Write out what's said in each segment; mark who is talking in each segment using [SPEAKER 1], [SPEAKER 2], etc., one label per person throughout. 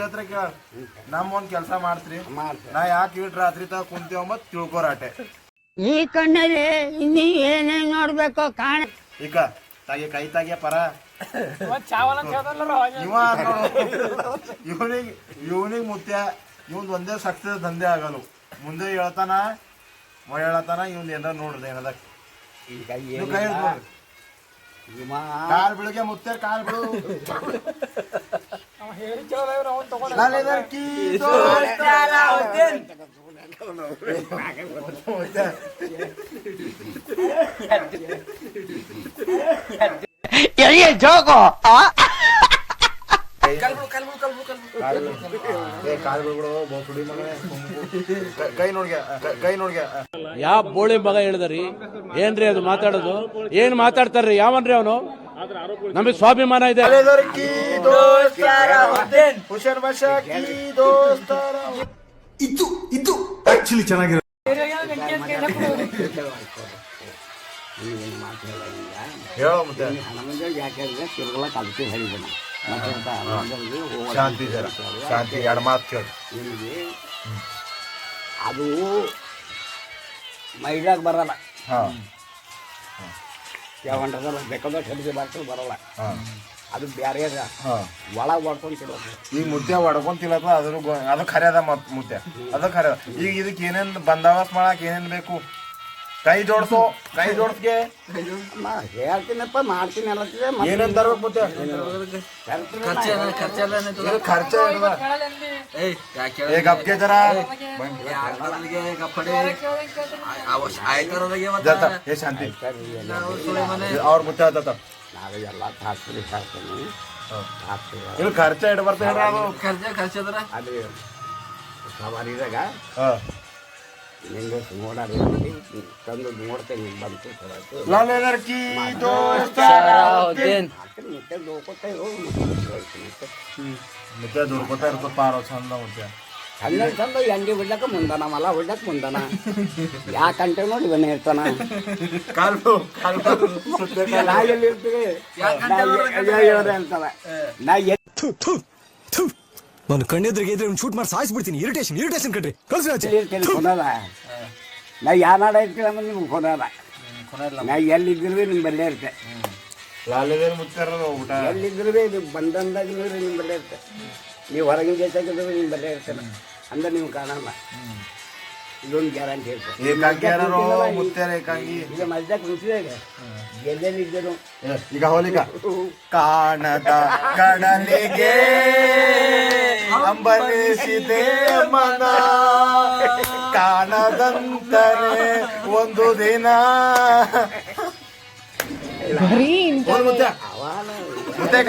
[SPEAKER 1] ಕೇಳ್ತ್ರ ಕೇಳ. ನಮ್ಮ ಒಂದ್ ಕೆಲಸ ಮಾಡ್ತ್ರಿ. ನಾ ಯಾಕೆ ಇಟ್ ರಾತ್ರಿ ತಾ ಕುಂತೇವ ಮತ್ ತಿಳ್ಕೊರಾಟೆ
[SPEAKER 2] ಈ ಕಣ್ಣಲ್ಲಿ ಇನ್ನಿ ಏನೇನ್ ನೋಡ್ಬೇಕು ಕಾಣ
[SPEAKER 1] ಈಗ ತಾಗೆ ಕೈ ತಾಗೆ ಪರ. ಇವ ಇವನಿಗೆ ಇವನಿಗೆ ಮುತ್ಯ ಇವಂದ್ ಒಂದೇ ಸಕ್ಸಸ್ ದಂಧೆ ಆಗಲು. ಮುಂದೆ ಹೇಳ್ತಾನ ಹೇಳತಾನ ಇವ್ನ್ ಏನಾರ ನೋಡ್ದೆ ಏನದ. ಕಾಲ್ ಬೆಳಿಗ್ಗೆ ಮುತ್ತೆ ಕಾಲ್ ಬಿಡು ನೋಡ್ಗೆ
[SPEAKER 3] ಯಾವ ಬೋಳಿ ಮಗ ಹೇಳಿದ್ರಿ? ಏನ್ರಿ ಅದು ಮಾತಾಡೋದು? ಏನ್ ಮಾತಾಡ್ತಾರ್ರಿ? ಯಾವನ್ರಿ ಅವನು? ನಮಗೆ ಸ್ವಾಭಿಮಾನ ಇದೆ.
[SPEAKER 4] ಇದು ಇದು ಆಕ್ಚುಲಿ ಚೆನ್ನಾಗಿರೋ
[SPEAKER 1] ಶಾಂತಿ ಜರ ಶಾಂತಿ ಎರಡು ಮಾತು ಕೇಳಿ.
[SPEAKER 5] ಅದು ಮೈಡಾಗ ಬರಲ್ಲ.
[SPEAKER 1] ಹಾ.
[SPEAKER 5] ಯಾವಂಡ್ರದಲ್ಲ ಬೇಕಾದ ಖರೀದಿ ಬಾರ್ಕೊಂಡು ಬರಲ್ಲ. ಅದು ಬೇರೆ ಅದ. ಒಳಗೆ ಹೊಡ್ಕೊಂಡು ತಿನ್ನೋದು.
[SPEAKER 1] ಈಗ ಮುದ್ದೆ ಹೊಡ್ಕೊಂತಿಲ್ಲ ಅದ್ರ ಗೊ- ಅದು ಖರೆ ಅದ ಮತ್ತೆ ಮುದ್ದೆ. ಅದು ಖರೆ ಅದ. ಈಗ ಇದಕ್ಕೆ ಏನೇನು ಬಂದೋಬಸ್ತ್ ಮಾಡಕ್ ಏನೇನು ಬೇಕು? ಕೈ ಜೋಡ್ಸು ಕೈ ಜೋಡ್ಸ್ಗೆ.
[SPEAKER 5] ನಾ ಹೇಳ್ತೀನಪ್ಪ ಮಾಡ್ತೀನಿ ಅಲ್ಲತ್ತಿದೆ
[SPEAKER 1] ಏನೇನ್ ತರ್ಬೇಕು ಮುದ್ದೆ ಇದು ಖರ್ಚ ಇಲ್ವಾ? ಏ ಗಪ್ಗೆ ಜರ ಜತ ಏ ಶಾಂತಿ. ಅವ್ರ ಮುತ್ತೆ ಆತ
[SPEAKER 5] ನಾವು ಎಲ್ಲ ಹಾಕ್ತೀವಿ ಹಾಕ್ತೀನಿ ಹಾಕ್ತೀವಿ
[SPEAKER 1] ಇಲ್ಲಿ ಖರ್ಚ ಇಡ್ ಬರ್ತಾ ಹೇಳ್ರ. ಅದು
[SPEAKER 5] ಅದು ಸವಾರಿದಾಗ
[SPEAKER 1] ಹಾ.
[SPEAKER 5] ನಿಂಗೆ ನೋಡಾಡಿ ತಂದು ನೋಡ್ತೇನೆ ಬಂತು ಚಲೋ ಆಯ್ತು.
[SPEAKER 1] ಲಾಲೇದರ್ ಕೀ ದೋಸ್ತ
[SPEAKER 5] ಹಾಕ್ತೀನಿ ಮತ್ತೆ ನೋಡ್ಕೊತಾ ಇರು. ಮತ್ತೆ
[SPEAKER 1] ಮುತ್ತೆ ದುಡ್ಕೋತಾ ಇರ್ತಪ್ಪ ಪಾರೋ ಚಂದ ಮುತ್ತೆ
[SPEAKER 5] ಚಂದ ಚಂದ ಎಂಡಿ
[SPEAKER 4] ನಾನು ಕಣ್ಣೆದ್ರಿಗೆ ಇದ್ರೆ ಶೂಟ್ ಮಾಡಿ ಸಾಯಿಸ್ಬಿಡ್ತೀನಿ. ಇರಿಟೇಷನ್ ಇರಿಟೇಷನ್ ಕಟ್ರಿ ಕಳ್ಸಿ ಆಚೆ.
[SPEAKER 5] ಕೊನದ ನಾ ಯಾ ನಾಡ ಇರ್ತೀನಿ ಅಂದ್ರೆ ನಿಮ್ಗೆ ಕೊನದ ನಾ ಎಲ್ಲಿದ್ರು ನಿಮ್ಮ ಬಲ್ಲೇ ಇರ್ತೆ ಎಲ್ಲಿದ್ರು ನೀವು ಬಂದಂದಾಗ ನಿಮ್ಮ ಬಲ್ಲೇ ಇರ್ತೆ ನೀವು ಹೊರಗಿನ ದೇಶಕ್ಕಿದ್ರು ನಿಮ್ಮ ಬಲ್ಲೇ ಇರ್ತಾನೆ ಅಂದ್ರೆ ನೀವು ಕಾಣಲ್ಲ. ಇದೊಂದು ಗ್ಯಾರಂಟಿ ಇರ್ತದೆ ಮಧ್ಯ ಕುಂತಿದಾಗ ಎಲ್ಲೆಲ್ಲಿದ್ದರು
[SPEAKER 1] ಈಗ. ಹೋಲಿಕ. ಕಾಣದ ಕಡಲಿಗೆ ಅಂಬಲಿಸಿದೆ ಮನ. ಕಾಣದಂತರೆ ಒಂದು ದಿನ. ಹೋಲ್ ಒಂದು
[SPEAKER 5] ಮುತ್ತೆ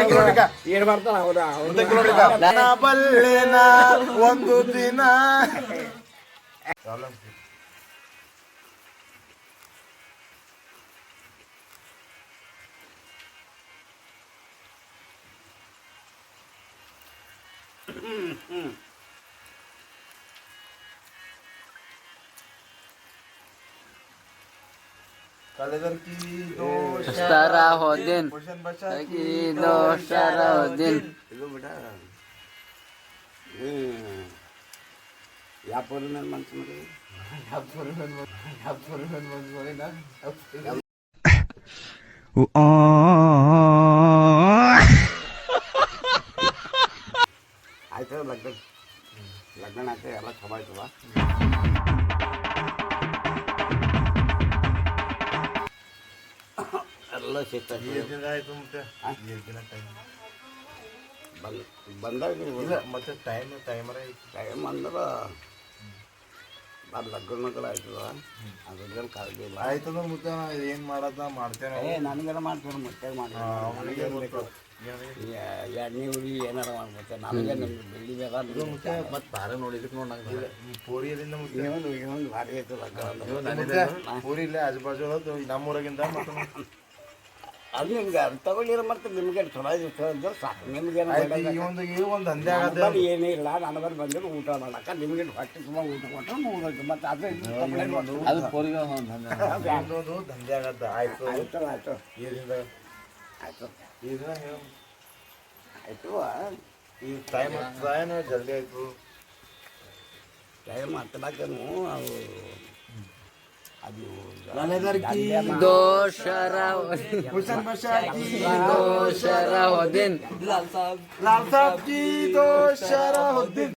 [SPEAKER 5] कलेजर हेलो बेटा हम्म। या पोरमेन माणसामध्ये या पोरमेन
[SPEAKER 1] या पोरमेन माणसामध्ये ना? আছে এবার সবাই তোলা
[SPEAKER 5] চেষ্টা ಬಂದಾಗ
[SPEAKER 1] ಮತ್ತೆ ಟೈಮ್ ಟೈಮರ
[SPEAKER 5] ಟೈಮ್ ಅಂದ್ರೆ ಅದು ಲಗ್ನಗಳು ಆಯ್ತದ ಅದ್ರಲ್ಲಿ ಕಾಳಜಿ ಇಲ್ಲ.
[SPEAKER 1] ಆಯ್ತದ ಮುತ್ತೆ ಏನು ಮಾಡದ ಮಾಡ್ತೇನೆ.
[SPEAKER 5] ಏ ನನಗೆಲ್ಲ ಮಾಡ್ತೇನೆ ಮತ್ತೆ ಎಣ್ಣೆ ಹುಡಿ ಏನಾರ ಮಾಡ್ಬೇಕು ನನಗೆ ನಮ್ಗೆ ಬೆಳ್ಳಿ ಬೇಗ
[SPEAKER 1] ಮತ್ತೆ. ಬಾರ ನೋಡಿದಕ್ಕೆ ನೋಡಂಗ ಪೂರಿಯದಿಂದ ಮುತ್ತೆ.
[SPEAKER 5] ಏನು ಏನು ಭಾರಿ ಆಯ್ತು ಲಗ್ನ.
[SPEAKER 1] ಪೂರಿ ಇಲ್ಲೇ ಆಜು ಬಾಜು ನಮ್ಮೂರಾಗಿಂದ ಮತ್ತೆ
[SPEAKER 5] ಅದು ನಿಮ್ಗೆ ತಗೊಳ್ಳಿರ ಮತ್ತೆ ನಿಮ್ಗೆ ಚಲೋ ಸಾಕು. ನಿಮ್ಗೆ
[SPEAKER 1] ಏನು ಈ ಒಂದು ಈ ಒಂದು ದಂಧೆ ಆಗದ
[SPEAKER 5] ಬಲ್ಲಿ ಏನೇ ಇಲ್ಲ ನನ್ನ ಬಂದು ಬಂದ್ರೆ ಊಟ ಮಾಡಕ್ಕ ನಿಮ್ಗೆ ಹೊಟ್ಟೆ ತುಂಬ ಊಟ ಕೊಟ್ಟರೆ ಮುಗಿದೋಯ್ತು ಮತ್ತೆ ಅದು.
[SPEAKER 6] ಅದು ಪೋರಿಗ
[SPEAKER 1] ದಂಧೆ ಆಗತ್ತ ಆಯ್ತು.
[SPEAKER 5] ಆಯ್ತು ಆಯ್ತು.
[SPEAKER 1] ಇದರಿಂದ
[SPEAKER 5] ಆಯ್ತು.
[SPEAKER 1] ಇದನ್ನ
[SPEAKER 5] ಆಯ್ತು.
[SPEAKER 1] ಈ ಟೈಮ್ ಆಗ್ತದ ಜಲ್ದಿ ಆಯ್ತು.
[SPEAKER 5] ಟೈಮ್ ಹತ್ತಲಾಕೇನು ಅವು
[SPEAKER 6] লালেদার
[SPEAKER 1] কি? দোসরা হোসেন বাদশাহ কি?